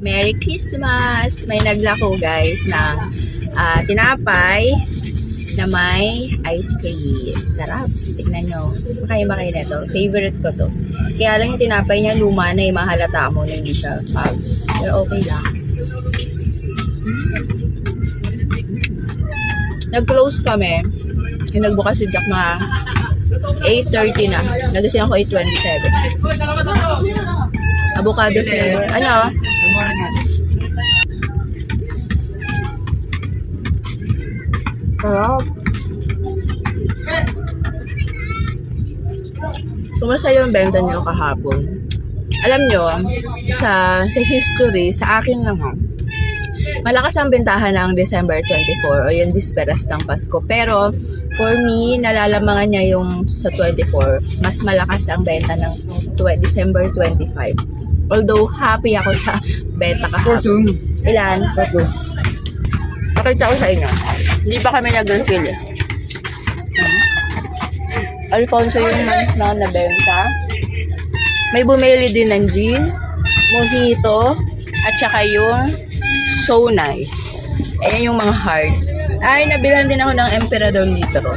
Merry Christmas! May naglako guys na ah, tinapay na may ice cream. Sarap. Tignan nyo. Makain ba kayo nito? Favorite ko to. Kaya lang yung tinapay niya luma na eh. Mahalata mo na hindi siya pag. Pero okay lang. Nag-close kami. Yung nagbukas si Jack mga 8.30 na. Nagising ako 8.27. Avocado flavor. Ano? Sarap. Kumusta yung benta niyo kahapon? Alam nyo, sa, sa history, sa akin lang ha, malakas ang bentahan ng December 24 o yung disperas ng Pasko. Pero, for me, nalalamangan niya yung sa 24, mas malakas ang benta ng tw- December 25. Although, happy ako sa benta kahapon. Ilan? Tatlo. Pakita ko sa inyo. Hindi pa kami nag-refill eh. Alfonso yung na, na nabenta. May bumili din ng gin, mojito, at saka yung so nice. Ayan yung mga hard. Ay, nabilhan din ako ng Emperador Litro.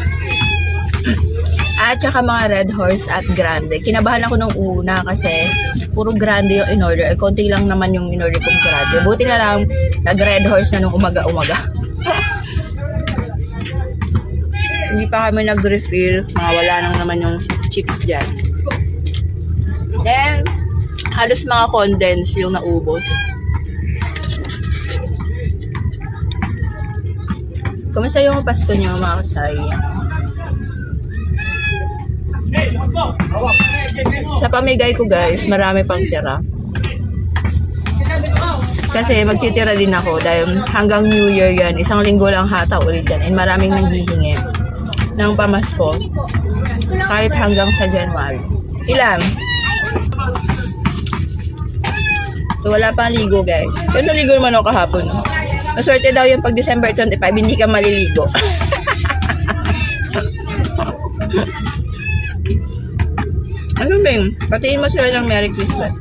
At saka mga Red Horse at Grande. Kinabahan ako nung una kasi puro Grande yung in-order. Eh, konti lang naman yung in-order kong Grande. Buti na lang nag-Red Horse na nung umaga-umaga. Hindi pa kami nag-refill. Mga wala nang naman yung chips dyan. Then, halos mga condense yung naubos. Kumusta yung Pasko niyo mga kasay? Sa pamigay ko guys, marami pang tira. Kasi magtitira din ako dahil hanggang New Year yan, isang linggo lang hata ulit yan. And maraming nanghihingi ng pamasko kahit hanggang sa January. Ilan? So, wala pang ligo, guys. Pero naligo naman ako kahapon. No? Maswerte daw yung pag December 25, hindi ka maliligo. ano, Bing? Patiin mo sila ng Merry Christmas.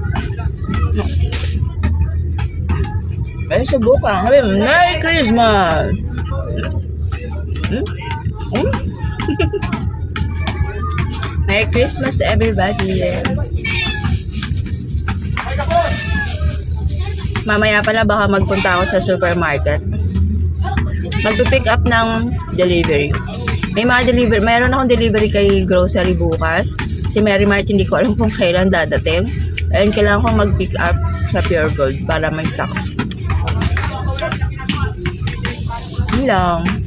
Ay, subukan. Sabi mo, Merry Christmas! Hmm? Hmm? Merry Christmas everybody. Mamaya pala baka magpunta ako sa supermarket. Magpipick up ng delivery. May mga delivery, mayroon akong delivery kay grocery bukas. Si Mary Mart, hindi ko alam kung kailan dadating. Ayun, kailangan ko mag-pick up sa Pure Gold para may stocks. Yun lang.